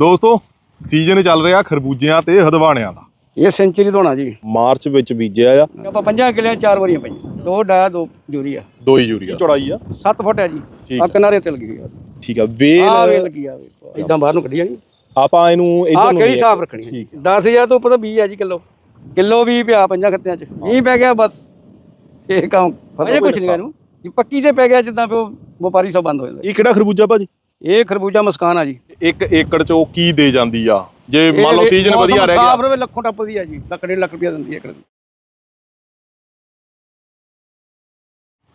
ਦੋਸਤੋ ਸੀਜ਼ਨ ਚੱਲ ਰਿਹਾ ਖਰਬੂਜਿਆਂ ਤੇ ਹਦਵਾਣਿਆਂ ਦਾ। ਇਹ ਸੈਂਚਰੀ ਧੋਣਾ ਜੀ। ਮਾਰਚ ਵਿੱਚ ਬੀਜਿਆ ਆ। ਆਪਾਂ ਪੰਜਾਂ ਕਿਲਿਆਂ 'ਚ ਚਾਰ ਵਾਰੀਆਂ ਪਈਆਂ। ਦੋ ਡਾਇਆ ਦੋ ਯੂਰੀਆ। ਦੋ ਹੀ ਯੂਰੀਆ। ਚੌੜਾਈ ਆ। 7 ਫੁੱਟ ਹੈ ਜੀ। ਆ। ਕਿਨਾਰੇ ਤੇ ਲੱਗੀ ਆ। ਠੀਕ ਆ। ਆ ਵੇ ਵੇਲ ਲੱਗੀ ਆ। ਇਦਾਂ ਬਾਹਰ ਨੂੰ ਕੱਢੀ ਜਾਣੀ ਆਪਾਂ ਇਹਨੂੰ ਆ ਇੱਧਰ ਨੂੰ ਕਿਹੜੀ ਹਿਸਾਬ ਰੱਖਣੀ ਠੀਕ ਹੈ 10000 ਤੋਂ ਉੱਪਰ ਤਾਂ 20 ਆ ਜੀ ਕਿਲੋ। ਕਿਲੋ ਵੀ ਪਿਆ ਪੰਜਾਂ ਖੱਤਿਆਂ 'ਚ। ਮੀਂਹ ਪੈ ਗਿਆ ਬਸ। ਇਹ ਕੰਮ ਅਜੇ ਕੁਛ ਨਹੀਂ ਇਹਨੂੰ। ਜੇ ਪੱਕੀ ਤੇ ਪੈ ਗਿਆ ਜਿੱਦਾਂ ਫਿਰ ਉਹ ਵਪਾਰੀ ਸਭ ਬੰਦ ਹੋ ਜਾਂਦਾ। ਇਹ ਕਿਹੜਾ ਖਰਬੂਜਾ ਭਾਜੀ? ਇਹ ਖਰਬੂਜਾ ਮਸਕਾਨ ਆ ਜੀ। ਇੱਕ ਏਕੜ ਚ ਉਹ ਕੀ ਦੇ ਜਾਂਦੀ ਆ? ਜੇ ਮੰਨ ਲਓ ਸੀਜ਼ਨ ਵਧੀਆ ਰਹਿ ਸਾਫ਼ ਗਿਆ ਰਵੇ ਲੱਖੋਂ ਟੱਪ ਦੀ ਆ ਜੀ। ਲੱਖ ਡੇਢ ਲੱਖ ਰੁਪਇਆ ਦਿੰਦੀ ਹੈ ਏਕੜ ਦੀ।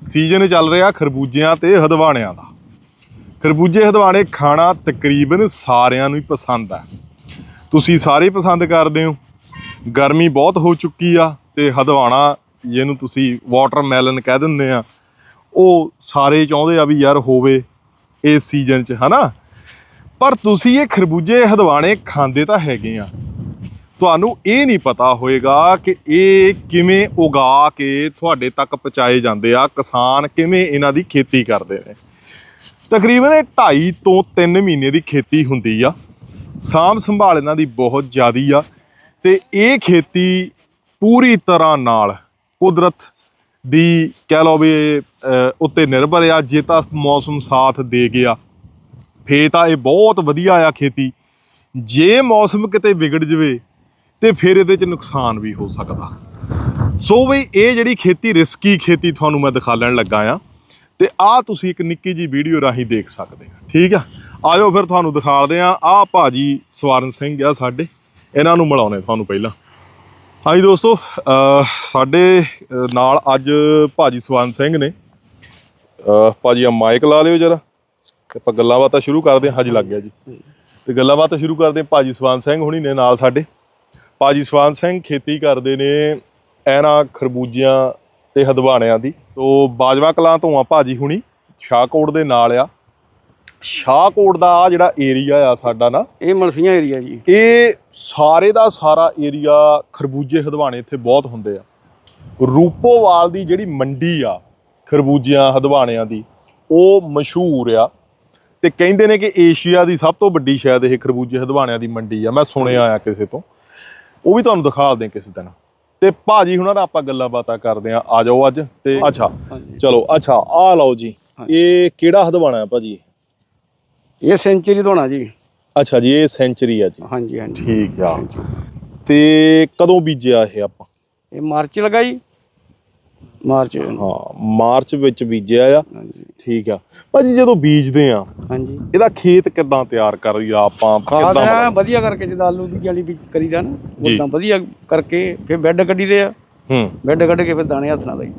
ਸੀਜ਼ਨ ਚੱਲ ਰਿਹਾ ਖਰਬੂਜਿਆਂ ਤੇ ਹਦਵਾਣਿਆਂ ਦਾ। ਖਰਬੂਜੇ ਹਦਵਾਣੇ ਖਾਣਾ ਤਕਰੀਬਨ ਸਾਰਿਆਂ ਨੂੰ ਹੀ ਪਸੰਦ ਆ। ਤੁਸੀਂ ਸਾਰੇ ਪਸੰਦ ਕਰਦੇ ਹੋ। ਗਰਮੀ ਬਹੁਤ ਹੋ ਚੁੱਕੀ ਆ ਤੇ ਹਦਵਾਣਾ ਜਿਹਨੂੰ ਤੁਸੀਂ ਵਾਟਰਮੈਲਨ ਕਹਿ ਦਿੰਦੇ ਆ ਉਹ ਸਾਰੇ ਚਾਹੁੰਦੇ ਆ ਵੀ ਯਾਰ ਹੋਵੇ ਇਸ ਸੀਜ਼ਨ 'ਚ ਹਨਾ? ਪਰ ਤੁਸੀਂ ਇਹ ਖਰਬੂਜੇ ਹਦਵਾਣੇ ਖਾਂਦੇ ਤਾਂ ਹੈਗੇ ਆ। ਤੁਹਾਨੂੰ ਇਹ ਨਹੀਂ ਪਤਾ ਹੋਏਗਾ ਕਿ ਇਹ ਕਿਵੇਂ ਉਗਾ ਕੇ ਤੁਹਾਡੇ ਤੱਕ ਪਹੁੰਚਾਏ ਜਾਂਦੇ ਆ, ਕਿਸਾਨ ਕਿਵੇਂ ਇਹਨਾਂ ਦੀ ਖੇਤੀ ਕਰਦੇ ਨੇ। ਤਕਰੀਬਨ ਇਹ 2.5 ਤੋਂ 3 ਮਹੀਨੇ ਦੀ ਖੇਤੀ ਹੁੰਦੀ ਆ। ਸਾਂਭ ਸੰਭਾਲ ਇਹਨਾਂ ਦੀ ਬਹੁਤ ਜ਼ਿਆਦੀ ਆ ਤੇ ਇਹ ਖੇਤੀ ਪੂਰੀ ਤਰ੍ਹਾਂ ਨਾਲ ਕੁਦਰਤ ਦੀ ਕਹਿ ਲਓ ਵੀ ਉੱਤੇ ਨਿਰਭਰ ਆ। ਜੇ ਤਾਂ ਮੌਸਮ ਸਾਥ ਦੇ ਗਿਆ ਫੇ ਤਾਂ ਇਹ ਬਹੁਤ ਵਧੀਆ ਆ ਖੇਤੀ। ਜੇ ਮੌਸਮ ਕਿਤੇ ਵਿਗੜ ਜਵੇ, ਤੇ ਫਿਰ ਇਹਦੇ ਚ ਨੁਕਸਾਨ ਵੀ ਹੋ ਸਕਦਾ। ਸੋ ਵੀ ਇਹ ਜਿਹੜੀ ਖੇਤੀ, ਰਿਸਕੀ ਖੇਤੀ ਤੁਹਾਨੂੰ ਮੈਂ ਦਿਖਾਲਣ ਲੱਗਾ ਆ, ਤੇ ਆ ਤੁਸੀਂ ਇੱਕ ਨਿੱਕੀ ਜੀ ਵੀਡੀਓ ਰਾਹੀਂ ਦੇਖ ਸਕਦੇ ਆ, ਠੀਕ ਆ? ਆਜੋ ਫਿਰ ਤੁਹਾਨੂੰ ਦਿਖਾਲਦੇ ਆ ਆ ਭਾਜੀ ਸਵਰਨ ਸਿੰਘ ਆ ਸਾਡੇ। ਇਹਨਾਂ ਨੂੰ ਮਿਲਾਉਣੇ ਤੁਹਾਨੂੰ ਪਹਿਲਾਂ। ਹਾਂਜੀ ਦੋਸਤੋ ਸਾਡੇ ਨਾਲ ਅੱਜ ਭਾਜੀ ਸਵਰਨ ਸਿੰਘ ਨੇ। ਅਹ ਭਾਜੀ ਆ ਮਾਈਕ ਲਾ ਲਿਓ ਜਰਾ। ਤੇ ਆਪਾਂ ਗੱਲਾਂ ਬਾਤਾਂ ਸ਼ੁਰੂ ਕਰਦੇ ਹਾਂ। ਹਾਂਜੀ ਲੱਗ ਗਿਆ ਜੀ। ਤੇ ਗੱਲਾਂ ਬਾਤਾਂ ਸ਼ੁਰੂ ਕਰਦੇ ਹਾਂ। ਭਾਜੀ ਸਵਰਨ ਸਿੰਘ ਹੁਣੀ ਨੇ ਨਾਲ ਸਾਡੇ। ਭਾਜੀ ਸਵਰਨ ਸਿੰਘ ਖੇਤੀ ਕਰਦੇ ਨੇ ਐਨਾ ਖਰਬੂਜਿਆਂ ਤੇ ਹਦਵਾਣਿਆਂ ਦੀ। ਤੋਂ ਬਾਜਵਾ ਕਲਾਂ ਤੋਂ ਆ ਭਾਜੀ ਹੁਣੀ। ਸ਼ਾਹਕੋਟ ਦੇ ਨਾਲ ਆ। ਸ਼ਾਹਕੋਟ ਦਾ ਆ ਜਿਹੜਾ ਏਰੀਆ ਆ ਸਾਡਾ ਨਾ ਇਹ ਮਲਫੀਆਂ ਏਰੀਆ ਜੀ। ਇਹ ਸਾਰੇ ਦਾ ਸਾਰਾ ਏਰੀਆ ਖਰਬੂਜੇ ਹਦਵਾਣੇ ਇੱਥੇ ਬਹੁਤ ਹੁੰਦੇ ਆ। ਰੂਪੋਵਾਲ ਦੀ ਜਿਹੜੀ ਮੰਡੀ ਆ ਖਰਬੂਜਿਆਂ ਹਦਵਾਣਿਆਂ ਦੀ ਉਹ ਮਸ਼ਹੂਰ ਆ। ਤੇ ਕਹਿੰਦੇ ਨੇ ਕਿ ਏਸ਼ੀਆ ਦੀ ਸਭ ਤੋਂ ਵੱਡੀ ਸ਼ਾਇਦ ਇਹ ਖਰਬੂਜੇ ਹਦਵਾਣਿਆਂ ਦੀ ਮੰਡੀ ਆ ਮੈਂ ਸੁਣਿਆ ਆ ਕਿਸੇ ਤੋਂ। ਉਹ ਵੀ ਤੁਹਾਨੂੰ ਦਿਖਾ ਦੇ ਕਿਸੇ ਦਿਨ। ਤੇ ਭਾਜੀ ਹੁਣਾਂ ਨਾਲ ਆਪਾਂ ਗੱਲਾਂ ਬਾਤਾਂ ਕਰਦੇ ਆ। ਆ ਜਾਓ ਅੱਜ ਤੇ ਅੱਛਾ ਚਲੋ ਅੱਛਾ ਆ ਲਓ ਜੀ। ਇਹ ਕਿਹੜਾ ਹਦਵਾਣਾ ਹੈ ਭਾਜੀ? ਇਹ ਸੈਂਚਰੀ ਧੋਣਾ ਜੀ। ਅੱਛਾ ਜੀ ਇਹ ਸੈਂਚਰੀ ਆ ਜੀ। ਹਾਂਜੀ ਹਾਂਜੀ। ਠੀਕ ਆ। ਤੇ ਕਦੋਂ ਬੀਜਿਆ ਇਹ ਆਪਾਂ? ਇਹ ਮਾਰਚ ਲਗਾ ਜੀ ਮਾਰਚ ਹਾਂ ਮਾਰਚ ਵਿੱਚ ਬੀਜਿਆ ਆ। ਹਾਂਜੀ। ਠੀਕ ਆ। ਭਾਜੀ ਜਦੋਂ ਬੀਜਦੇ ਆ ਹਾਂਜੀ। ਇਹਦਾ ਖੇਤ ਕਿੱਦਾਂ ਤਿਆਰ ਕਰੀਦਾ ਆਪਾਂ? ਖਾਦ ਕਿੱਦਾਂ ਐਂ ਵਧੀਆ ਕਰਕੇ ਜਿੱਦਾਂ ਆਲੂ ਦੀ ਜਾਲੀ ਵੀ ਕਰੀਦਾ ਨਾ ਜੀ। ਉਦਾਂ ਵਧੀਆ ਕਰਕੇ ਫਿਰ ਬੈੱਡ ਕੱਢੀਦੇ ਆ। ਹੂੰ। ਬੈੱਡ ਕੱਢ ਕੇ ਫਿਰ ਦਾਣੇ ਹੱਥ ਨਾਲ ਲਾਈ।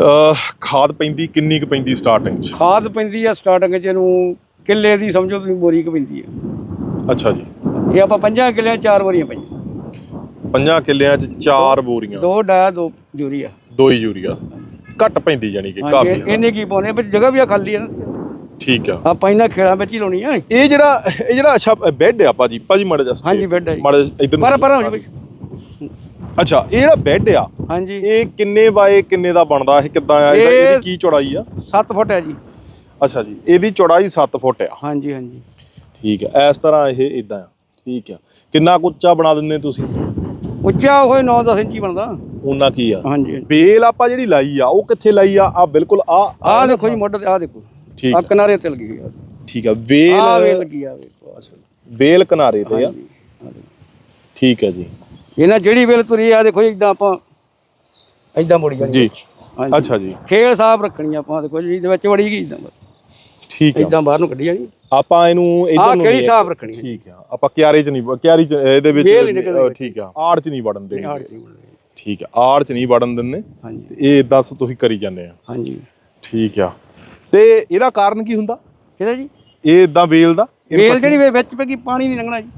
ਅਹ ਖਾਦ ਪੈਂਦੀ ਕਿੰਨੀ ਕੁ ਪੈਂਦੀ ਸਟਾਰਟਿੰਗ 'ਚ? ਖਾਦ ਪੈਂਦੀ ਆ ਸਟਾਰਟਿੰਗ ਚ ਇਹਨੂੰ ਕਿੱਲੇ ਦੀ ਸਮਝੋ ਤੁਸੀਂ ਬੋਰੀ ਕੁ ਪੈਂਦੀ ਆ। ਅੱਛਾ ਜੀ। ਇਹ ਆਪਾਂ ਪੰਜਾਂ ਕਿੱਲਿਆਂ 'ਚ ਚਾਰ ਵਾਰੀਆਂ ਪਈਆਂ। ਪੰਜਾਂ ਕਿੱਲਿਆਂ 'ਚ ਚਾਰ ਬੋਰੀਆਂ। ਦੋ ਡਾਇਆ ਦੋ ਯੂਰੀਆ ਦੋ ਹੀ ਯੂਰੀਆ। ਘੱਟ ਪੈਂਦੀ ਜਾਨੀ ਕਿ ਹਾਂਜੀ ਕਾਫੀ। ਇਹਨੇ ਕੀ ਪਾਉਣੇ ਪਰ ਜਗ੍ਹਾ ਵੀ ਆ ਖਾਲੀ ਆ ਨਾ। ਠੀਕ ਆ। ਆਪਾਂ ਇਹਨਾਂ ਖੇੜਾਂ ਵਿੱਚ ਹੀ ਲਾਉਣੀ ਆ। ਇਹ ਜਿਹੜਾ ਇਹ ਜਿਹੜਾ ਅੱਛਾ ਬੈੱਡ ਆ ਭਾਜੀ ਭਾਜੀ ਮੜ ਜਾ ਹਾਂਜੀ, bed ਆ ਜੀ। ਮੜ ਇਧਰ ਪਰ ਪਰ ਹੋ ਜੀ ਬਈ। ਅੱਛਾ ਇਹ ਜਿਹੜਾ ਬੈੱਡ ਆ ਹਾਂਜੀ। ਇਹ ਕਿੰਨੇ ਬਾਏ ਕਿੰਨੇ ਦਾ ਬਣਦਾ? ਇਹ ਕਿੱਦਾਂ ਆ? ਇਹਦਾ- ਇਹ- ਇਹਦੀ ਕੀ ਚੌੜਾਈ ਆ? 7 ਫੁੱਟ ਹੈ ਜੀ। ਅੱਛਾ ਜੀ ਇਹਦੀ ਚੌੜਾਈ 7 ਫੁੱਟ ਆ। ਹਾਂਜੀ ਹਾਂਜੀ। ਠੀਕ ਹੈ ਇਸ ਤਰ੍ਹਾਂ ਇਹ ਇਦਾਂ ਆ। ਠੀਕ ਆ। ਕਿੰਨਾ ਕੁ ਉੱਚਾ ਬਣਾ ਦਿੰਦੇ ਤੁਸੀਂ? ਉੱਚਾ ਹੋਏ 9-10 ਇੰਚੀ ਬਣਦਾ। ਉਹਨਾਂ ਕੀ ਆ? ਹਾਂਜੀ। ਬੇਲ ਆਪਾਂ ਜਿਹੜੀ ਲਾਈ ਆ ਉਹ ਕਿੱਥੇ ਲਾਈ ਆ? ਆ ਬਿਲਕੁਲ ਆ ਆਹ ਦੇਖੋ ਜੀ ਮੋਢੇ ਤੇ ਆਹ ਦੇਖੋ। ਠੀਕ ਆ ਆ। ਕਿਨਾਰੇ ਤੇ ਲੱਗੀ ਆ। ਠੀਕ ਆ ਆਹ ਵੇ ਵੇਲ ਲੱਗੀ ਆ ਵੇਖੋ ਬੇਲ ਕਿਨਾਰੇ ਤੇ ਆ। ਠੀਕ ਹੈ ਜੀ। ਇਹਨਾਂ ਜਿਹੜੀ ਵੇਲ ਤੁਰੀ ਆ ਦੇਖੋ ਇਦਾਂ ਆਪਾਂ ਇਦਾਂ ਮੁੜੀ ਜਾਣੀ। ਜੀ। ਅੱਛਾ ਜੀ। ਖੇਲ ਸਾਫ਼ ਰੱਖਣੀ ਆਪਾਂ ਦੇਖੋ ਜੀ ਇਹਦੇ ਵਿੱਚ ਵੜੀ ਗਈ ਇਦਾਂ ਠੀਕ ਆ। ਇਦਾਂ ਬਾਹਰ ਨੂੰ ਕੱਢੀ ਜਾਣੀ। ਆਪਾਂ ਇਹਨੂੰ ਇਧਰ ਨੂੰ ਕਿਹੜੀ ਨਹੀਂ- ਸਾਫ਼ ਰੱਖਣੀ? ਠੀਕ ਆ। ਆਪਾਂ ਕਿਆਰੇ ਚ ਨਹੀਂ ਕਿਆਰੀ ਚ ਇਹਦੇ ਵਿੱਚ ਠੀਕ ਆ। ਆੜ ਚ ਨਹੀਂ ਵੜਨ ਦੇਣੀ ਆੜ ਚ ਮੁੜਨੀ। ਠੀਕ ਆ। ਆੜ ਚ ਨਹੀਂ ਵੜਨ ਦਿੰਦੇ। ਹਾਂਜੀ। ਇਹ ਦੱਸ ਤੁਸੀਂ ਕਰੀ ਜਾਂਦੇ ਆ। ਹਾਂਜੀ। ਠੀਕ ਆ। ਤੇ ਇਹਦਾ ਕਾਰਨ ਕੀ ਹੁੰਦਾ? ਕਿਹਦਾ ਜੀ? ਇਹ ਇਦਾਂ ਵੇਲ ਦਾ? ਇਹਨੂੰ ਵੇਲ ਜਿਹੜੀ ਵਿੱਚ ਪੈ ਗਈ ਪਾਣੀ ਨਹੀਂ ਲੰਘਣਾ ਜੀ।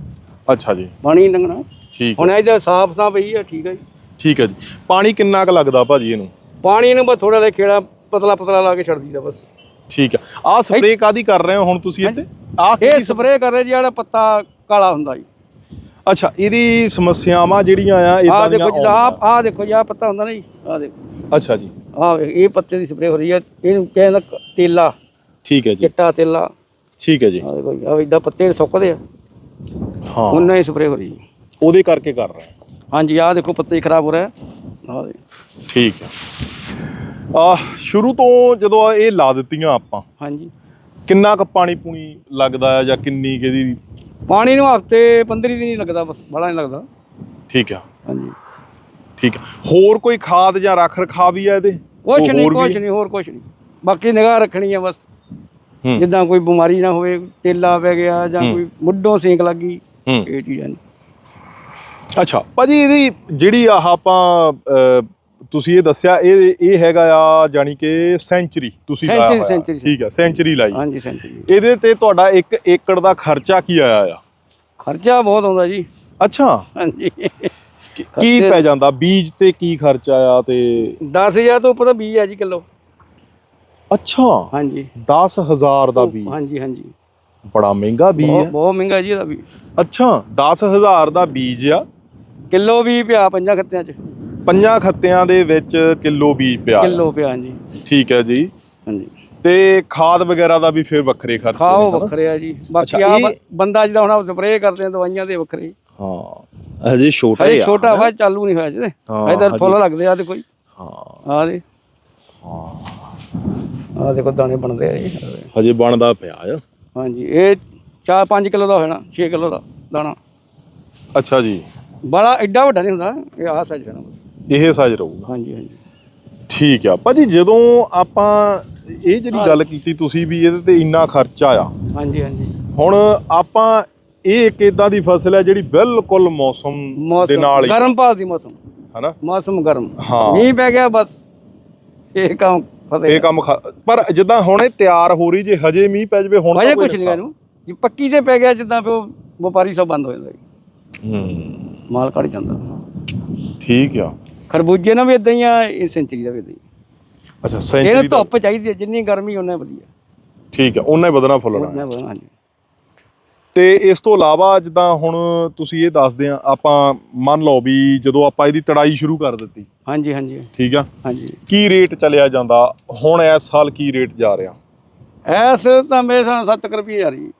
ਅੱਛਾ ਜੀ। ਪਾਣੀ ਨਹੀਂ ਲੰਘਣਾ। ਠੀਕ ਹੁਣ ਇਹਦਾ ਸਾਫ਼ ਸਾਫ਼ ਪਈ ਆ ਠੀਕ ਹੈ ਜੀ। ਠੀਕ ਹੈ ਜੀ। ਪਾਣੀ ਕਿੰਨਾ ਕੁ ਲੱਗਦਾ ਭਾਜੀ ਇਹਨੂੰ? ਪਾਣੀ ਨੂੰ ਬਸ ਥੋੜਾ ਜਿਹਾ ਖੇੜਾ ਪਤਲਾ ਪਤਲਾ ਲਾ ਕੇ ਛੱਡ ਦਈਦਾ ਬਸ। ਠੀਕ ਹੈ ਆਹ ਸਪਰੇਅ ਕਾਦੀ ਕਰ ਰਹੇ ਹੋ ਹੁਣ ਤੁਸੀਂ ਇੱਥੇ? ਆਹ ਇਹ ਸਪਰੇਅ ਕਰ ਰਹੇ ਜੀ ਜਿਹੜਾ ਪੱਤਾ ਕਾਲਾ ਹੁੰਦਾ ਜੀ। ਅੱਛਾ ਇਹਦੀ ਸਮੱਸਿਆਵਾਂ ਜਿਹੜੀਆਂ ਆ ਆਹ ਇਦਾਂ ਦੀਆਂ ਦੇਖੋ ਜੀ ਆਹ ਆਹ ਦੇਖੋ ਜੀ ਆਹ ਪੱਤਾ ਹੁੰਦਾ ਨਾ ਜੀ ਆਹ ਦੇਖੋ। ਅੱਛਾ ਜੀ। ਆਹ ਇਹ ਪੱਤੇ ਦੀ ਸਪਰੇਅ ਹੋ ਰਹੀ ਹੈ ਇਹਨੂੰ ਕਹਿੰਦਾ ਤੇਲਾ। ਠੀਕ ਹੈ ਜੀ। ਚਿੱਟਾ ਤੇਲਾ। ਠੀਕ ਹੈ ਜੀ। ਆ ਦੇਖੋ ਆ ਇਦਾਂ ਪੱਤੇ ਸੁੱਕਦੇ ਆ। ਹਾਂ। ਉਹਨਾਂ ਹੀ ਸਪਰੇਅ ਹੋ ਰਹੀ ਹੈ ਉਹਦੇ ਕਰਕੇ ਕਰ ਰਹੇ ਹਾਂ? ਹਾਂਜੀ ਆ ਦੇਖੋ ਪੱਤੇ ਖਰਾਬ ਹੋ ਰਿਹਾ। ਆ ਦੇ ਠੀਕ ਹੈ। ਆ ਸ਼ੁਰੂ ਤੋਂ ਜਦੋਂ ਇਹ ਲਾ ਦਿੱਤੀਆਂ ਆਪਾਂ ਹਾਂਜੀ। ਕਿੰਨਾ ਕੁ ਪਾਣੀ ਪੂਣੀ ਲੱਗਦਾ ਆ ਜਾਂ ਕਿੰਨੀ ਕਿਹਦੀ ਪਾਣੀ ਨੂੰ ਹਫ਼ਤੇ 15 ਦਿਨ ਹੀ ਲੱਗਦਾ ਬਸ ਬੜਾ ਨਹੀਂ ਲੱਗਦਾ। ਠੀਕ ਆ। ਹਾਂਜੀ। ਠੀਕ ਆ। ਹੋਰ ਕੋਈ ਖਾਦ ਜਾਂ ਰੱਖ ਰਖਾ ਵੀ ਆ ਇਹਦੇ? ਕੁਛ ਨਹੀਂ ਕੁਛ ਨਹੀਂ ਹੋਰ ਕੁਛ ਨਹੀਂ। ਬਾਕੀ ਨਿਗਾਹ ਰੱਖਣੀ ਆ ਬਸ। ਜਿੱਦਾਂ ਕੋਈ ਬਿਮਾਰੀ ਨਾ ਹੋਵੇ ਤੇਲਾ ਪੈ ਗਿਆ ਜਾਂ। ਕੋਈ ਮੁੱਢੋਂ ਸੇਕ ਲੱਗੀ ਇਹ ਚੀਜ਼ਾਂ ਨੇ। ਅੱਛਾ ਭਾਜੀ ਇਹਦੀ ਜਿਹੜੀ ਆਹ ਆਪਾਂ ਤੁਸੀਂ ਇਹ ਦੱਸਿਆ ਇਹ ਇਹ ਹੈਗਾ ਆ ਜਾਨੀ ਕਿ ਸੈਂਚਰੀ ਤੁਸੀਂ ਲਾਇਆ Century, ਹੋਇਆ। century। ਠੀਕ ਆ ਸੈਂਚਰੀ ਲਾਈ। ਹਾਂਜੀ ਸੈਂਚਰੀ ਇਹਦੇ ਤੇ ਤੁਹਾਡਾ 1 ਏਕੜ ਦਾ ਖਰਚਾ ਕੀ ਆਇਆ ਆ? ਖਰਚਾ ਬਹੁਤ ਆਉਂਦਾ ਜੀ। ਅੱਛਾ। ਹਾਂਜੀ। ਕੀ- ਕੀ ਖਰਚੇ- ਪੈ ਜਾਂਦਾ? ਬੀਜ ਤੇ ਕੀ ਖਰਚਾ ਆ ਤੇ? 10000 ਤੋਂ ਉੱਪਰ ਤਾਂ 20 ਆ ਜੀ ਕਿਲੋ। ਅੱਛਾ। ਹਾਂਜੀ। 10000 ਦਾ ਬੀਜ। ਹਾਂਜੀ ਹਾਂਜੀ। ਬੜਾ ਮਹਿੰਗਾ ਬੀਜ ਬਹੁਤ ਆ। ਬਹੁਤ ਮਹਿੰਗਾ ਜੀ ਇਹਦਾ ਵੀ ਅੱਛਾ 10000 ਦਾ ਬੀਜ ਆ। ਕਿਲੋ ਵੀ ਪਿਆ ਪੰਜਾਂ ਖੱਤਿਆਂ 'ਚ। ਪੰਜਾਂ ਖੱਤਿਆਂ ਦੇ ਵਿੱਚ ਕਿਲੋ ਬੀਜ ਪਿਆ। ਕਿਲੋ ਪਿਆ ਹਾਂਜੀ। ਠੀਕ ਹੈ ਜੀ। ਹਾਂਜੀ। ਤੇ ਖਾਦ ਵਗੈਰਾ ਦਾ ਵੀ ਫਿਰ ਵੱਖਰੇ ਖਰਚੇ ਖਾਓ ਨੇ, ਹਨਾ? ਵੱਖਰੇ ਆ ਜੀ। ਬਾਕੀ ਅੱਛਾ, ਆ ਇਹ- ਬੰਦਾ ਜਿਹਦਾ ਹੁਣ ਸਪਰੇਅ ਕਰਦੇ ਆ ਦਵਾਈਆਂ ਦੇ ਵੱਖਰੇ। ਹਾਂ ਹਜੇ ਛੋਟੇ ਹਜੇ ਆ ਛੋਟਾ ਵਾ ਚਾਲੂ ਨਹੀਂ ਹੋਇਆ ਜੀ ਹਾਂ, ਹਜੇ ਤਾਂ ਫੁੱਲ ਲੱਗਦੇ ਆ ਤੇ ਕੋਈ। ਹਾਂ। ਆ ਦੇ। ਆ ਦੇਖੋ ਦਾਣੇ ਬਣਦੇ ਆ ਜੀ। ਹਜੇ ਬਣਦਾ ਪਿਆ ਆ। ਹਾਂਜੀ ਇਹ 4-5 ਕਿਲੋ ਦਾ ਹੋਣਾ 6 ਕਿਲੋ ਦਾ ਦਾਣਾ। ਅੱਛਾ ਜੀ। ਬੜਾ ਐਡਾ ਵੱਡਾ ਨਹੀਂ ਹੁੰਦਾ ਇਹ ਆ ਸਾਈਜ਼ ਹੋਣਾ ਇਹ ਸਾਈਜ਼ ਰਹੂਗਾ। ਹਾਂਜੀ ਹਾਂਜੀ। ਠੀਕ ਆ। ਭਾਜੀ ਜਦੋਂ ਆਪਾਂ ਇਹ ਜਿਹੜੀ ਗੱਲ ਕੀਤੀ ਤੁਸੀਂ ਵੀ ਇਹਦੇ ਤੇ ਇੰਨਾ ਖਰਚਾ ਆ। ਹਾਂਜੀ ਹਾਂਜੀ। ਹੁਣ ਆਪਾਂ ਇਹ ਇੱਕ ਇਦਾਂ ਦੀ ਫਸਲ ਹੈ ਜਿਹੜੀ ਬਿਲਕੁਲ ਮੌਸਮ ਦੇ ਨਾਲ ਹੀ ਗਰਮ ਭਾਲ ਦੀ ਮੌਸਮ। ਹਨਾ? ਮੌਸਮ ਗਰਮ। ਹਾਂ। ਮੀਂਹ ਪੈ ਗਿਆ ਬਸ। ਇਹ ਕੰਮ ਇਹ ਕੰਮ ਪਰ ਜਿੱਦਾਂ ਹੁਣ ਤਿਆਰ ਹੋ ਰਹੀ ਜੇ ਹਜੇ ਮੀਂਹ ਪੈ ਜਵੇ ਹੁਣ ਹਜੇ ਕੁਛ ਨਹੀਂ ਇਹਨੂੰ। ਜੇ ਪੱਕੀ ਤੇ ਪੈ ਗਿਆ ਜਿੱਦਾਂ ਫਿਰ ਵਪਾਰੀ ਸਭ ਬੰਦ ਹੋ ਜਾਂਦਾ। ਹੂੰ। ਮਾਲ ਕੱਢ ਜਾਂਦਾ। ਠੀਕ ਆ। ਖਰਬੂਜੇ ਨਾਲ ਵੀ ਇਦਾਂ ਹੀ ਆ ਇਹ ਸੈਂਚਰੀ ਦਾ ਵੀ ਇਦਾਂ ਹੀ ਅੱਛਾ ਇਹਨੂੰ ਸੈਂਚਰੀ ਦਾ ਧੁੱਪ ਚਾਹੀਦੀ ਹੈ ਜਿੰਨੀ ਗਰਮੀ ਉਹਨਾਂ ਵਧੀਆ। ਠੀਕ ਆ ਉਹਨਾਂ ਹੀ ਵਧਣਾ ਫੁੱਲਣਾ ਉਹਨਾਂ ਵਧਣਾ, ਹਾਂਜੀ। ਤੇ ਇਸ ਤੋਂ ਇਲਾਵਾ ਜਿੱਦਾਂ ਹੁਣ ਤੁਸੀਂ ਇਹ ਦੱਸਦੇ ਆ ਆਪਾਂ ਮੰਨ ਲਓ ਵੀ ਜਦੋਂ ਆਪਾਂ ਇਹਦੀ ਤੜਾਈ ਸ਼ੁਰੂ ਕਰ ਦਿੱਤੀ। ਹਾਂਜੀ ਹਾਂਜੀ। ਠੀਕ ਆ? ਹਾਂਜੀ। ਕੀ ਰੇਟ ਚੱਲਿਆ ਜਾਂਦਾ? ਹੁਣ ਇਸ ਸਾਲ ਕੀ ਰੇਟ ਜਾ ਰਿਹਾ? ਐਸ ਤਾਂ ਮੇਰੇ ਸਾਹ 70 ਰੁਪਏ ਆ ਰਹੀ।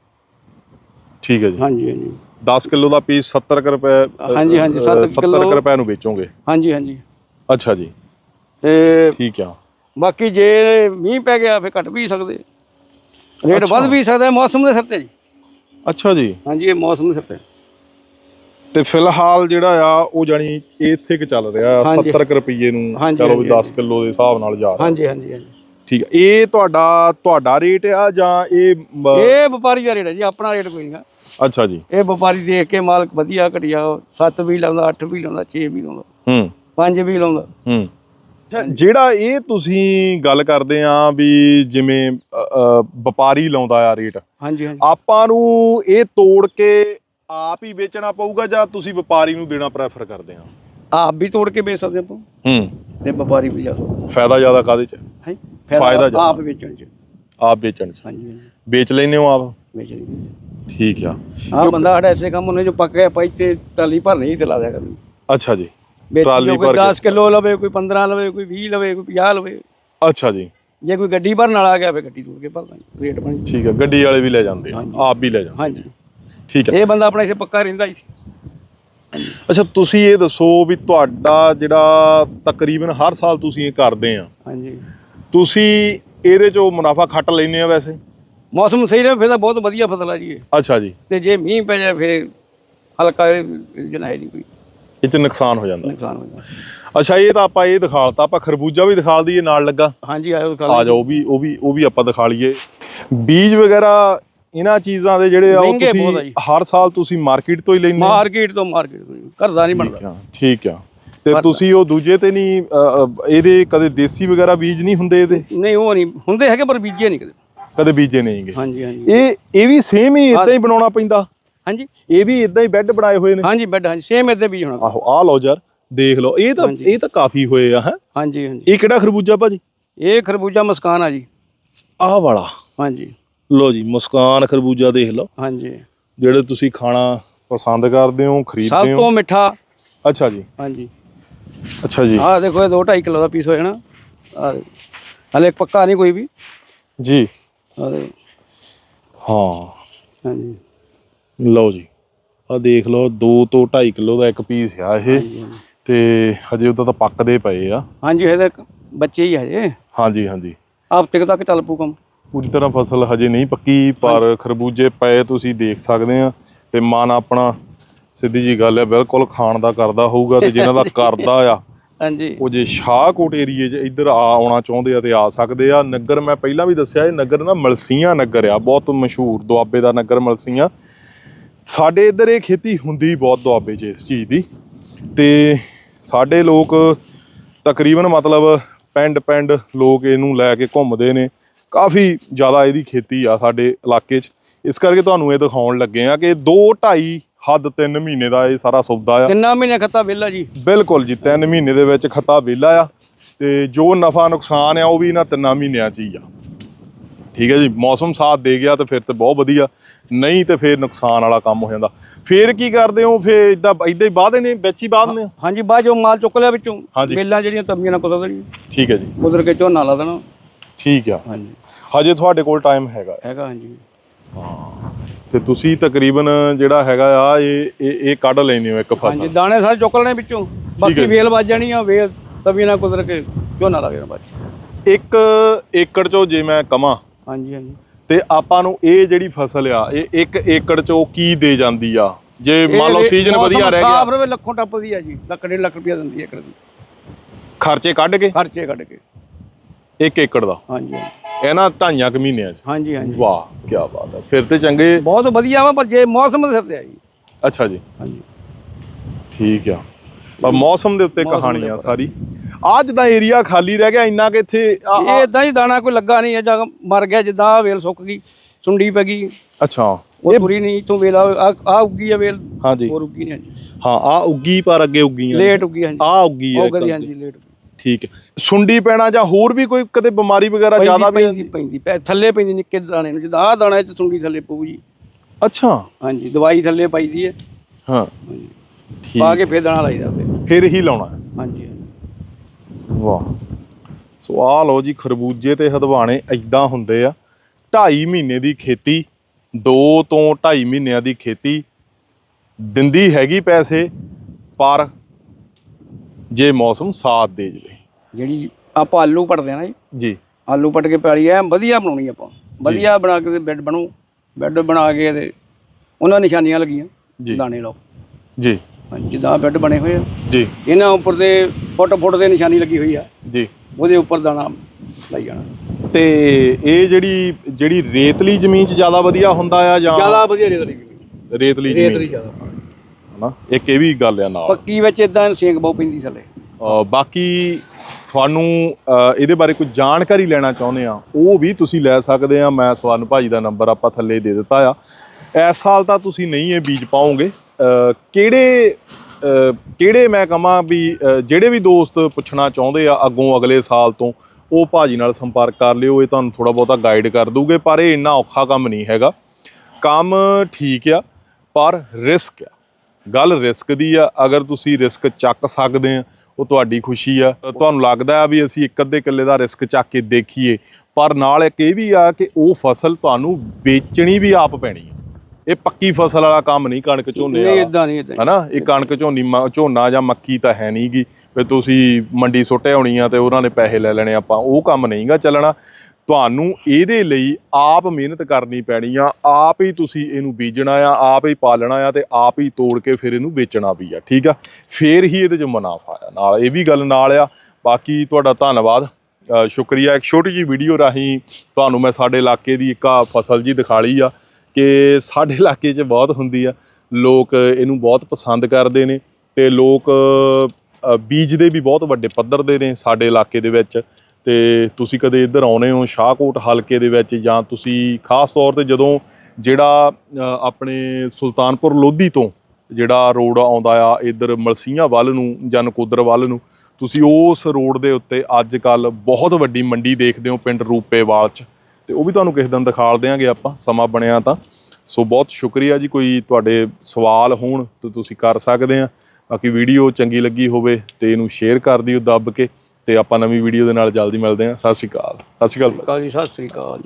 ਠੀਕ ਹੈ ਜੀ। ਹਾਂਜੀ ਹਾਂਜੀ। 10 ਕਿਲੋ ਦਾ ਪੀਸ 70 ਕੁ ਰੁਪਏ ਹਾਂਜੀ, ਹਾਂਜੀ, ਅ, 70 70 ਕਿੱਲੋ। ਕੁ ਰੁਪਏ ਨੂੰ ਵੇਚੋਗੇ? ਹਾਂਜੀ ਹਾਂਜੀ। ਅੱਛਾ ਜੀ। ਤੇ ਠੀਕ ਆ। ਬਾਕੀ ਜੇ ਮੀਂਹ ਪੈ ਗਿਆ ਫਿਰ ਘਟ ਵੀ ਸਕਦੇ। ਰੇਟ। ਵੱਧ ਵੀ ਸਕਦਾ ਹੈ ਮੌਸਮ ਦੇ ਸਿਰ ਤੇ ਜੀ। ਅੱਛਾ ਜੀ। ਹਾਂਜੀ ਇਹ ਮੌਸਮ ਦੇ ਸਿਰ ਤੇ। ਤੇ ਫਿਲਹਾਲ ਜਿਹੜਾ ਆ ਉਹ ਜਾਨੀ ਇੱਥੇ ਕਿ ਚੱਲ ਰਿਹਾ ਹਾਂਜੀ। 70 ਕੁ ਰੁਪਏ ਨੂੰ ਚਲੋ ਵੀ ਹਾਂਜੀ, 10 ਕਿਲੋ ਦੇ ਹਿਸਾਬ ਨਾਲ ਜਾ ਰਿਹਾ। ਹਾਂਜੀ ਹਾਂਜੀ ਹਾਂਜੀ। ਠੀਕ ਆ। ਇਹ ਤੁਹਾਡਾ ਤੁਹਾਡਾ ਰੇਟ ਆ ਜਾਂ ਇਹ ਇਹ ਵਪਾਰੀ ਦਾ ਰੇਟ ਹੈ ਜੀ ਆਪਣਾ ਰੇਟ ਕੋਈ ਨਹੀਂਗਾ ਅੱਛਾ ਜੀ। ਇਹ ਵਪਾਰੀ ਦੇਖ ਕੇ ਮਾਲ ਵਧੀਆ ਘਟਿਆ 7 ਵੀ ਲਾਉਂਦਾ 8 ਵੀ ਲਾਉਂਦਾ 6 ਵੀ ਲਾਉਂਦਾ ਹੂੰ। 5 ਵੀ ਲਾਉਂਦਾ। ਹੂੰ। ਜਿਹੜਾ ਇਹ ਤੁਸੀਂ ਗੱਲ ਕਰਦੇ ਆ ਵੀ ਜਿਵੇਂ ਵਪਾਰੀ ਲਾਉਂਦਾ ਆ ਰੇਟ ਹਾਂਜੀ ਹਾਂਜੀ। ਆਪਾਂ ਨੂੰ ਇਹ ਤੋੜ ਕੇ ਆਪ ਹੀ ਵੇਚਣਾ ਪਊਗਾ ਜਾਂ ਤੁਸੀਂ ਵਪਾਰੀ ਨੂੰ ਦੇਣਾ ਪ੍ਰੈਫਰ ਕਰਦੇ ਆ? ਆਪ ਵੀ ਤੋੜ ਕੇ ਵੇਚ ਸਕਦੇ ਆਪਾਂ। ਹੂੰ। ਤੇ ਵਪਾਰੀ ਵੀ ਜਾ ਸਕਦਾ ਫਾਇਦਾ ਜ਼ਿਆਦਾ ਕਾਦੇ ਚ? ਹੈ? ਫਾਇਦਾ। ਆਪ ਵੇਚਣ ਚ। ਆਪ ਵੇਚਣ ਚ। ਹਾਂਜੀ ਵੇਚ ਲੈਨੇ ਹੋ ਆਪ? ਠੀਕ ਆ। ਆ ਬੰਦਾ ਸਾਡਾ ਐਸੇ ਕੰਮ ਉਹਨੇ ਜੋ ਪੱਕਿਆ ਪਾਈ ਤੇ ਟਾਲੀ ਭਰ ਨਹੀਂ ਤੇ ਲਾ ਦਿਆ ਕਰਨੀ। ਅੱਛਾ ਜੀ। ਟਰਾਲੀ ਕੋਈ ਭਰ ਕੇ। 10 ਕਿਲੋ ਲਵੇ ਕੋਈ 15 ਲਵੇ ਕੋਈ 20 ਲਵੇ ਕੋਈ 50 ਲਵੇ। ਅੱਛਾ ਜੀ। ਜੇ ਕੋਈ ਗੱਡੀ ਭਰਨ ਵਾਲਾ ਆ ਗਿਆ ਫਿਰ ਗੱਡੀ ਤੋੜ ਕੇ ਭਰ ਦਾਂਗੇ। ਰੇਟ ਬਣ ਠੀਕ ਆ ਗੱਡੀ ਵਾਲੇ ਵੀ ਲੈ ਜਾਂਦੇ ਆ। ਆਪ ਵੀ ਲੈ ਜਾਂਦੇ ਹਾਂਜੀ। ਠੀਕ ਆ। ਇਹ ਬੰਦਾ ਆਪਣਾ ਇਸੇ ਪੱਕਾ ਰਹਿੰਦਾ ਹੀ ਅੱਛਾ ਤੁਸੀਂ ਇਹ ਦੱਸੋ ਵੀ ਤੁਹਾਡਾ ਜਿਹੜਾ ਤਕਰੀਬਨ ਹਰ ਸਾਲ ਤੁਸੀਂ ਇਹ ਕਰਦੇ ਆ। ਹਾਂਜੀ। ਤੁਸੀਂ ਇਹਦੇ ਚੋਂ ਮੁਨਾਫਾ ਖੱਟ ਲੈਨੇ ਆ ਵੈਸੇ? ਮੌਸਮ ਸਹੀ ਰਹੇ ਫਿਰ ਤਾਂ ਬਹੁਤ ਵਧੀਆ ਫਸਲ ਆ ਜੀ ਇਹ। ਅੱਛਾ ਜੀ। ਤੇ ਜੇ ਮੀਂਹ ਪੈ ਜਾਏ ਫਿਰ ਹਲਕਾ ਜਨਾ ਹੈ ਨਹੀਂ ਕੋਈ। ਇਹ ਚ ਨੁਕਸਾਨ ਹੋ ਜਾਂਦਾ। ਨੁਕਸਾਨ ਹੋ ਜਾਂਦਾ। ਅੱਛਾ ਇਹ ਤਾਂ ਆਪਾਂ ਇਹ ਦਿਖਾਲਤਾ ਆਪਾਂ ਖਰਬੂਜਾ ਵੀ ਦਿਖਾ ਦਈਏ ਨਾਲ ਲੱਗਾ। ਹਾਂਜੀ ਆਇਓ ਆ ਜਾਓ ਉਹ ਵੀ ਉਹ ਵੀ ਉਹ ਵੀ ਆਪਾਂ ਦਿਖਾ ਲਈਏ। ਬੀਜ ਵਗੈਰਾ ਇਹਨਾਂ ਚੀਜ਼ਾਂ ਦੇ ਜਿਹੜੇ ਆ ਉਹ ਮਹਿੰਗੇ ਬਹੁਤ ਆ ਤੁਸੀਂ। ਹਰ ਸਾਲ ਤੁਸੀਂ ਮਾਰਕੀਟ ਤੋਂ ਹੀ ਲੈਂਦੇ ਹੋ? ਮਾਰਕੀਟ ਤੋਂ ਮਾਰਕੀਟ ਘਰ ਦਾ ਨਹੀਂ ਬਣਦਾ। ਠੀਕ ਆ ਠੀਕ ਆ। ਤੇ ਤੁਸੀਂ ਉਹ ਦੂਜੇ ਤੇ ਨਹੀਂ ਅ, ਅ, ਇਹਦੇ ਕਦੇ ਦੇਸੀ ਵਗੈਰਾ ਬੀਜ ਨਹੀਂ ਹੁੰਦੇ ਇਹਦੇ? ਨਹੀਂ ਉਹ ਨਹੀਂ। ਹੁੰਦੇ ਹੈਗੇ ਪਰ ਬੀਜੇ ਨਹੀਂ ਕਦੇ। ਕਦੇ ਬੀਜੇ ਨਹੀਂਗੇ ਹਾਂਜੀ ਹਾਂਜੀ। ਇਹ ਇਹ ਵੀ ਸੇਮ ਹੀ ਇਦਾਂ ਹੀ ਬਣਾਉਣਾ ਪੈਂਦਾ। ਹਾਂਜੀ। ਇਹ ਵੀ ਇਦਾਂ ਹੀ ਬੈੱਡ ਬਣਾਏ ਹੋਏ ਨੇ। ਹਾਂਜੀ ਬੈੱਡ ਹਾਂਜੀ ਸੇਮ ਇੱਥੇ ਬੀਜ ਹੋਣਾ। ਆਹੋ ਆਹ ਲਓ ਯਾਰ ਦੇਖ ਲਓ। ਇਹ ਤਾਂ। ਇਹ ਤਾਂ ਕਾਫੀ ਹੋਏ ਆ ਹੈ। ਹਾਂਜੀ ਹਾਂਜੀ। ਇਹ ਕਿਹੜਾ ਖਰਬੂਜਾ ਭਾਜੀ? ਇਹ ਖਰਬੂਜਾ ਮਸਕਾਨ ਆ ਜੀ। ਆਹ ਵਾਲਾ। ਹਾਂਜੀ। ਲਓ ਜੀ ਮੁਸਕਾਨ ਖਰਬੂਜਾ ਦੇਖ ਲਓ। ਹਾਂਜੀ। ਜਿਹੜੇ ਤੁਸੀਂ ਖਾਣਾ ਪਸੰਦ ਕਰਦੇ ਹੋ ਖਰੀਦਦੇ ਸਭ ਹੋ। ਤੋਂ ਮਿੱਠਾ। ਅੱਛਾ ਜੀ। ਹਾਂਜੀ। ਅੱਛਾ ਜੀ। ਆਹ ਦੇਖੋ ਇਹ 2.5 ਕਿਲੋ ਦਾ ਪੀਸ ਹੋ ਜਾਣਾ ਹਲੇ ਪੱਕਾ ਨਹੀਂ ਕੋਈ ਵੀ। ਜੀ। ਹਾਂ। ਹਾਂਜੀ। ਲਓ ਜੀ ਆ ਦੇਖ ਲਓ 2 ਤੋਂ 2.5 ਕਿਲੋ ਦਾ ਇੱਕ ਪੀਸ ਆ ਇਹ। ਹਾਂਜੀ, ਹਾਂਜੀ। ਤੇ ਹਜੇ ਉਹਦਾ ਤਾਂ ਪੱਕਦੇ ਪਏ ਆ। ਹਾਂਜੀ ਇਹਦੇ ਬੱਚੇ ਹੀ ਹਜੇ। ਹਾਂਜੀ ਹਾਂਜੀ। ਹਫ਼ਤੇ ਕੁ ਤੱਕ ਚੱਲ ਪੂ ਕੰਮ। ਪੂਰੀ ਤਰ੍ਹਾਂ ਫਸਲ ਹਜੇ ਨਹੀਂ ਪੱਕੀ ਪਰ ਖਰਬੂਜੇ ਪਏ ਤੁਸੀਂ ਦੇਖ ਸਕਦੇ ਆ। ਤੇ ਮਨ ਆਪਣਾ ਸਿੱਧੀ ਜੀ ਗੱਲ ਹੈ ਬਿਲਕੁਲ ਖਾਣ ਦਾ ਕਰਦਾ ਹੋਊਗਾ ਤੇ ਜਿਨ੍ਹਾਂ ਦਾ ਕਰਦਾ ਆ ਹਾਂਜੀ। ਉਹ ਜੇ ਸ਼ਾਹਕੋਟ ਏਰੀਏ 'ਚ ਇੱਧਰ ਆ ਆਉਣਾ ਚਾਹੁੰਦੇ ਆ ਤੇ ਆ ਸਕਦੇ ਆ। ਨਗਰ ਮੈਂ ਪਹਿਲਾਂ ਵੀ ਦੱਸਿਆ, ਇਹ ਨਗਰ ਨਾ ਮਲਸੀਆਂ ਨਗਰ ਆ, ਬਹੁਤ ਮਸ਼ਹੂਰ ਦੁਆਬੇ ਦਾ ਨਗਰ ਮਲਸੀਆਂ। ਸਾਡੇ ਇੱਧਰ ਇਹ ਖੇਤੀ ਹੁੰਦੀ ਬਹੁਤ ਦੁਆਬੇ 'ਚ ਇਸ ਚੀਜ਼ ਦੀ। ਤੇ ਸਾਡੇ ਲੋਕ ਤਕਰੀਬਨ ਮਤਲਬ ਪਿੰਡ ਪਿੰਡ ਲੋਕ ਇਹਨੂੰ ਲੈ ਕੇ ਘੁੰਮਦੇ ਨੇ। ਕਾਫੀ ਜ਼ਿਆਦਾ ਇਹਦੀ ਖੇਤੀ ਆ ਸਾਡੇ ਇਲਾਕੇ 'ਚ। ਇਸ ਕਰਕੇ ਤੁਹਾਨੂੰ ਇਹ ਦਿਖਾਉਣ ਲੱਗੇ ਆ ਕਿ 2 2.5 ਹੱਦ 3 ਮਹੀਨੇ ਦਾ ਇਹ ਸਾਰਾ ਸੌਦਾ ਆ। ਤਿੰਨਾਂ ਮਹੀਨੇ ਖੱਤਾ ਵਿਹਲਾ ਜੀ। ਬਿਲਕੁਲ ਜੀ ਤਿੰਨ ਮਹੀਨੇ ਦੇ ਵਿੱਚ ਖੱਤਾ ਵਿਹਲਾ ਆ ਤੇ ਜੋ ਨਫਾ ਨੁਕਸਾਨ ਆ ਉਹ ਵੀ ਇਹਨਾਂ ਤਿੰਨਾਂ ਮਹੀਨਿਆਂ 'ਚ ਹੀ ਆ। ਠੀਕ ਹੈ ਜੀ ਮੌਸਮ ਸਾਥ ਦੇ ਗਿਆ ਤੇ ਫਿਰ ਤੇ ਬਹੁਤ ਵਧੀਆ ਨਹੀਂ ਤੇ ਫਿਰ ਨੁਕਸਾਨ ਵਾਲਾ ਕੰਮ ਹੋ ਜਾਂਦਾ। ਫਿਰ ਕੀ ਕਰਦੇ ਹੋ? ਫਿਰ ਇਦਾਂ ਇਦਾਂ ਹੀ ਬਾਅਦ ਨੇ ਵਿੱਚ ਹੀ ਬਾਅਦ ਨੇ ਹਾਂਜੀ ਬਾਅਦ ਜੋ ਮਾਲ ਚੁੱਕ ਲਿਆ ਵਿੱਚੋਂ। ਮੇਲਾਂ ਜਿਹੜੀਆਂ ਤੰਬੀਆਂ ਨਾਲ ਕੁਦਰ ਦੇਣੀਆਂ ਠੀਕ ਹੈ ਜੀ। ਕੁਦਰ ਕੇ ਝੋਨਾ ਲਾ ਦੇਣਾ। ਠੀਕ ਆ। ਹਾਂਜੀ। ਹਜੇ ਤੁਹਾਡੇ ਕੋਲ ਟਾਈਮ ਹੈਗਾ। ਹੈਗਾ ਹਾਂਜੀ। ਤੇ ਤੁਸੀਂ ਤਕਰੀਬਨ ਜਿਹੜਾ ਹੈਗਾ ਆ ਇਹ ਇਹ ਇਹ ਕੱਢ ਲੈਂਦੇ ਹੋ ਇੱਕ ਹਾਂਜੀ ਫਸਲ ਦਾਣੇ ਸਾਰੇ ਚੁੱਕ ਲੈਣੇ ਵਿੱਚੋਂ। ਬਾਕੀ। ਵੇਲ ਵੱਜ ਜਾਣੀ ਆ ਵੇਲ ਤੰਬੀਆਂ ਨਾਲ ਕੁਦਰ ਕੇ ਝੋਨਾ ਲਾ ਦੇਣਾ ਬਾਅਦ। ਇੱਕ ਏਕੜ ਚੋਂ ਜੇ ਮੈਂ ਕਮਾਂ ਹਾਂਜੀ ਹਾਂਜੀ। ਤੇ ਆਪਾਂ ਨੂੰ ਇਹ ਜਿਹੜੀ ਫਸਲ ਆ ਇਹ ਇੱਕ ਏਕੜ ਚੋਂ ਕੀ ਦੇ ਜਾਂਦੀ ਆ? ਜੇ ਮੰਨ ਲਓ ਸੀਜ਼ਨ ਵਧੀਆ ਰਹਿ ਗਿਆ। ਸਾਫ਼ ਰਵੇ ਲੱਖੋਂ ਟੱਪਦੀ ਆ ਜੀ ਲੱਖ ਡੇਢ ਲੱਖ ਰੁਪਇਆ ਦਿੰਦੀ ਏਕੜ ਦੀ। ਖਰਚੇ ਕੱਢ ਕੇ? ਖਰਚੇ ਕੱਢ ਕੇ। ਇੱਕ ਏਕੜ ਦਾ। ਹਾਂਜੀ ਇਹਨਾਂ ਢਾਈਆਂ ਕੁ ਮਹੀਨਿਆਂ 'ਚ। ਹਾਂਜੀ ਹਾਂਜੀ। ਵਾਹ ਕੀ ਬਾਤ ਹੈ। ਫਿਰ ਤੇ ਚੰਗੇ। ਬਹੁਤ ਵਧੀਆ ਵਾ ਪਰ ਜੇ ਮੌਸਮ ਦੇ ਸਿਰ ਤੇ ਆ ਜੀ। ਅੱਛਾ ਜੀ। ਹਾਂਜੀ। ਠੀਕ ਆ। ਪਰ ਮੌਸਮ ਦੇ ਉੱਤੇ ਕਹਾਣੀ ਆ। ਸਾਰੀ। ਅੱਜ ਦਾ ਏਰੀਆ ਖਾਲੀ ਰਹਿ ਗਿਆ ਇੰਨਾ ਕਿ ਇੱਥੇ ਆ- ਇਹ ਇਦਾਂ ਹੀ ਦਾਣਾ ਕੋਈ ਲੱਗਾ ਨਹੀਂ ਹੈ ਜਾਂ ਮਰ ਗਿਆ ਜਿੱਦਾਂ ਵੇਲ ਸੁੱਕ ਗਈ ਸੁੰਡੀ ਪੈ ਗਈ। ਅੱਛਾ। ਉਹ ਤੁਰੀ ਨਹੀਂ ਇਥੋਂ ਵੇਲ ਆ ਆ ਉੱਗੀ ਆ ਵੇਲ। ਹਾਂਜੀ। ਹੋਰ ਉੱਗੀ ਨਹੀਂ ਹਾਂ ਆ ਉੱਗੀ ਪਰ ਅੱਗੇ ਉੱਗੀਆਂ ਲੇਟ ਉੱਗੀ ਹਾਂਜੀ। ਆ ਉੱਗੀ ਆ। ਹਾਂਜੀ ਲੇਟ ਠੀਕ ਸੁੰਡੀ ਪੈਣਾ ਜਾਂ ਹੋਰ ਵੀ ਕੋਈ ਕਦੇ ਬਿਮਾਰੀ ਵਗੈਰਾ ਜ਼ਿਆਦਾ ਵੀ ਪੈਂਦੀ ਪੈਂਦੀ। ਪੈ- ਥੱਲੇ ਪੈਂਦੀ ਨਿੱਕੇ ਦਾਣੇ ਨੂੰ। ਜਿੱਦਾਂ ਆਹ ਦਾਣਾ ਇਹ ਚ ਸੁੰਡੀ ਥੱਲੇ ਪਊ ਜੀ ਅੱਛਾ। ਹਾਂਜੀ ਦਵਾਈ ਥੱਲੇ ਪਾਈ ਦੀ ਹੈ। ਹਾਂ। ਹਾਂਜੀ। ਠੀਕ। ਪਾ ਕੇ ਫੇਰ ਦਾਣਾ ਲਾਈਦਾ ਫਿਰ। ਫਿਰ ਹੀ ਲਾਉਣਾ ਹੈ। ਹਾਂਜੀ ਵਾਹ। ਸੋ ਆ ਲਓ ਜੀ ਖਰਬੂਜੇ ਤੇ ਹਦਵਾਣੇ ਐਦਾਂ ਹੁੰਦੇ ਆ। 2.5 ਮਹੀਨੇ ਦੀ ਖੇਤੀ 2 ਤੋਂ 2.5 ਮਹੀਨਿਆਂ ਦੀ ਖੇਤੀ। ਦਿੰਦੀ ਹੈਗੀ ਪੈਸੇ ਪਰ ਜੇ ਮੌਸਮ ਸਾਥ ਦੇ ਜਵੇ। ਜਿਹੜੀ ਆਪਾਂ ਆਲੂ ਪੜਦੇ ਆ ਨਾ ਜੀ। ਜੀ। ਆਲੂ ਪਟ ਕੇ ਪੈਲੀ ਐ ਵਧੀਆ ਬਣਾਉਣੀ ਆਪਾਂ। ਵਧੀਆ ਬਣਾ ਕੇ ਬੈੱਡ ਬਣੂ। ਬੈੱਡ ਬਣਾ ਕੇ ਤੇ ਉਹਨਾਂ ਨਿਸ਼ਾਨੀਆਂ ਲੱਗੀਆਂ। ਦਾਣੇ ਲਾਓ। ਜੀ। ਜਿੱਦਾਂ ਬੈੱਡ ਬਣੇ ਹੋਏ ਆ। ਜੀ। ਇਹਨਾਂ ਉੱਪਰ ਤੇ ਫੁੱਟ ਫੁੱਟ ਦੇ ਨਿਸ਼ਾਨੀ ਲੱਗੀ ਹੋਈ ਆ। ਜੀ। ਉਹਦੇ ਉੱਪਰ ਦਾਣਾ ਲਾਈ ਜਾਣਾ। ਤੇ ਇਹ ਜਿਹੜੀ ਜਿਹੜੀ ਰੇਤਲੀ ਜ਼ਮੀਨ 'ਚ ਜ਼ਿਆਦਾ ਵਧੀਆ ਹੁੰਦਾ ਆ ਜਾਂ ਜ਼ਿਆਦਾ ਵਧੀਆ ਰੇਤ ਲੱਗੀ ਰੇਤਲੀ ਰੇਤ ਜ਼ਮੀਨ? ਲਈ ਜ਼ਿਆਦਾ। ਹਨਾ? ਇੱਕ ਇਹ ਵੀ ਗੱਲ ਆ ਨਾਲ। ਪੱਕੀ ਵਿੱਚ ਇਦਾਂ ਸੇਕ ਬਹੁ ਪੈਂਦੀ ਥੱਲੇ ਅ, ਬਾਕੀ ਤੁਹਾਨੂੰ ਅ, ਇਹਦੇ ਬਾਰੇ ਕੋਈ ਜਾਣਕਾਰੀ ਲੈਣਾ ਚਾਹੁੰਦੇ ਆ ਉਹ ਵੀ ਤੁਸੀਂ ਲੈ ਸਕਦੇ ਆ। ਮੈਂ ਸਵਰਨ ਭਾਜੀ ਦਾ ਨੰਬਰ ਆਪਾਂ ਥੱਲੇ ਦੇ ਦਿੱਤਾ ਆ। ਇਸ ਸਾਲ ਤਾਂ ਤੁਸੀਂ ਨਹੀਂ ਇਹ ਬੀਜ ਪਾਓਗੇ। ਅ, ਕਿਹੜੇ ਅ, ਕਿਹੜੇ ਮੈਂ ਕਹਾਂ ਵੀ ਅ, ਜਿਹੜੇ ਵੀ ਦੋਸਤ ਪੁੱਛਣਾ ਚਾਹੁੰਦੇ ਆ ਅੱਗੋਂ ਅਗਲੇ ਸਾਲ ਤੋਂ ਉਹ ਭਾਜੀ ਨਾਲ ਸੰਪਰਕ ਕਰ ਲਿਓ। ਇਹ ਤੁਹਾਨੂੰ ਥੋੜਾ ਬਹੁਤਾ ਗਾਈਡ ਕਰ ਦੂਗੇ ਪਰ ਇਹ ਇੰਨਾ ਔਖਾ ਕੰਮ ਨਹੀਂ ਹੈਗਾ। ਕੰਮ ਠੀਕ ਆ ਪਰ ਰਿਸਕ ਆ। ਗੱਲ ਰਿਸਕ ਦੀ ਆ ਅਗਰ ਤੁਸੀਂ ਰਿਸਕ ਚੱਕ ਸਕਦੇ ਆ ਉਹ ਤੁਹਾਡੀ ਖੁਸ਼ੀ ਆ। ਤੁਹਾਨੂੰ ਲੱਗਦਾ ਆ ਵੀ ਅਸੀਂ ਇੱਕ ਅੱਧੇ ਕਿੱਲੇ ਦਾ ਰਿਸਕ ਚੱਕ ਕੇ ਦੇਖੀਏ ਪਰ ਨਾਲ ਇੱਕ ਇਹ ਵੀ ਆ ਕਿ ਉਹ ਫਸਲ ਤੁਹਾਨੂੰ ਵੇਚਣੀ ਵੀ ਆਪ ਪੈਣੀ ਆ। ਇਹ ਪੱਕੀ ਫਸਲ ਵਾਲਾ ਕੰਮ ਨਹੀਂ ਕਣਕ ਝੋਨੇ ਨਹੀਂ ਵਾਲਾ। ਇਦਾਂ ਨਹੀਂ ਇਦਾਂ ਹਨਾ? ਇਹ ਕਣਕ ਝੋਨੀ ਮ- ਝੋਨਾ ਜਾਂ ਮੱਕੀ ਤਾਂ ਹੈ ਨਹੀਂਗੀ ਵੀ ਤੁਸੀਂ ਮੰਡੀ ਸੁੱਟੇ ਹੋਣੀ ਆ ਤੇ ਉਹਨਾਂ ਨੇ ਪੈਸੇ ਲੈ ਲੈਣੇ ਆਪਾਂ ਉਹ ਕੰਮ ਨਹੀਂਗਾ ਚੱਲਣਾ। ਤੁਹਾਨੂੰ ਇਹਦੇ ਲਈ ਆਪ ਮਿਹਨਤ ਕਰਨੀ ਪੈਣੀ ਆ ਆਪ ਹੀ ਤੁਸੀਂ ਇਹਨੂੰ ਬੀਜਣਾ ਆ ਆਪ ਹੀ ਪਾਲਣਾ ਆ ਤੇ ਆਪ ਹੀ ਤੋੜ ਕੇ ਫਿਰ ਇਹਨੂੰ ਵੇਚਣਾ ਵੀ ਆ ਠੀਕ ਆ? ਫੇਰ ਹੀ ਇਹਦੇ 'ਚ ਮੁਨਾਫਾ ਆ ਨਾਲ ਇਹ ਵੀ ਗੱਲ ਨਾਲ ਆ। ਬਾਕੀ ਤੁਹਾਡਾ ਧੰਨਵਾਦ। ਸ਼ੁਕਰੀਆ। ਇੱਕ ਛੋਟੀ ਜੀ ਵੀਡੀਓ ਰਾਹੀਂ ਤੁਹਾਨੂੰ ਮੈਂ ਸਾਡੇ ਇਲਾਕੇ ਦੀ ਇੱਕ ਫਸਲ ਜੀ ਦਿਖਾ ਲਈ ਆ ਕਿ ਸਾਡੇ ਇਲਾਕੇ 'ਚ ਬਹੁਤ ਹੁੰਦੀ ਆ। ਲੋਕ ਇਹਨੂੰ ਬਹੁਤ ਪਸੰਦ ਕਰਦੇ ਨੇ ਤੇ ਲੋਕ ਅ, ਬੀਜਦੇ ਵੀ ਬਹੁਤ ਵੱਡੇ ਪੱਧਰ ਦੇ ਨੇ ਸਾਡੇ ਇਲਾਕੇ ਦੇ ਵਿੱਚ। ਤੇ ਤੁਸੀਂ ਕਦੇ ਇੱਧਰ ਆਉਨੇ ਹੋ ਸ਼ਾਹਕੋਟ ਹਲਕੇ ਦੇ ਵਿੱਚ ਜਾਂ ਤੁਸੀਂ ਖਾਸ ਤੌਰ ਤੇ ਜਦੋਂ ਜਿਹੜਾ ਆਪਣੇ ਸੁਲਤਾਨਪੁਰ ਲੋਧੀ ਤੋਂ ਜਿਹੜਾ ਰੋਡ ਆਉਂਦਾ ਆ ਇੱਧਰ ਮਲਸੀਆਂ ਵੱਲ ਨੂੰ ਜਾਂ ਨਕੋਦਰ ਵੱਲ ਨੂੰ, ਤੁਸੀਂ ਉਸ ਰੋਡ ਦੇ ਉੱਤੇ ਅੱਜ ਕੱਲ ਬਹੁਤ ਵੱਡੀ ਮੰਡੀ ਦੇਖਦੇ ਹੋ ਪਿੰਡ ਰੂਪੇਵਾਲ 'ਚ। ਤੇ ਉਹ ਵੀ ਤੁਹਾਨੂੰ ਕਿਸੇ ਦਿਨ ਦਿਖਾਲ ਦਿਆਂਗੇ ਆਪਾਂ, ਸਮਾਂ ਬਣਿਆ ਤਾਂ। ਸੋ ਬਹੁਤ ਸ਼ੁਕਰੀਆ ਜੀ, ਕੋਈ ਤੁਹਾਡੇ ਸਵਾਲ ਹੋਣ ਤਾਂ ਤੁਸੀਂ ਕਰ ਸਕਦੇ ਆ। ਬਾਕੀ ਵੀਡੀਓ ਚੰਗੀ ਲੱਗੀ ਹੋਵੇ ਤੇ ਇਹਨੂੰ ਸ਼ੇਅਰ ਕਰ ਦਿਓ ਦੱਬ ਕੇ। ਤੇ ਆਪਾਂ ਨਵੀਂ ਵੀਡੀਓ ਦੇ ਨਾਲ ਜਲਦੀ ਮਿਲਦੇ ਹਾਂ। ਸਤਿ ਸ਼੍ਰੀ ਅਕਾਲ। ਸਤਿ ਸ਼੍ਰੀ ਅਕਾਲ। ਕਾਜੀ ਸਤਿ ਸ੍ਰੀ ਅਕਾਲ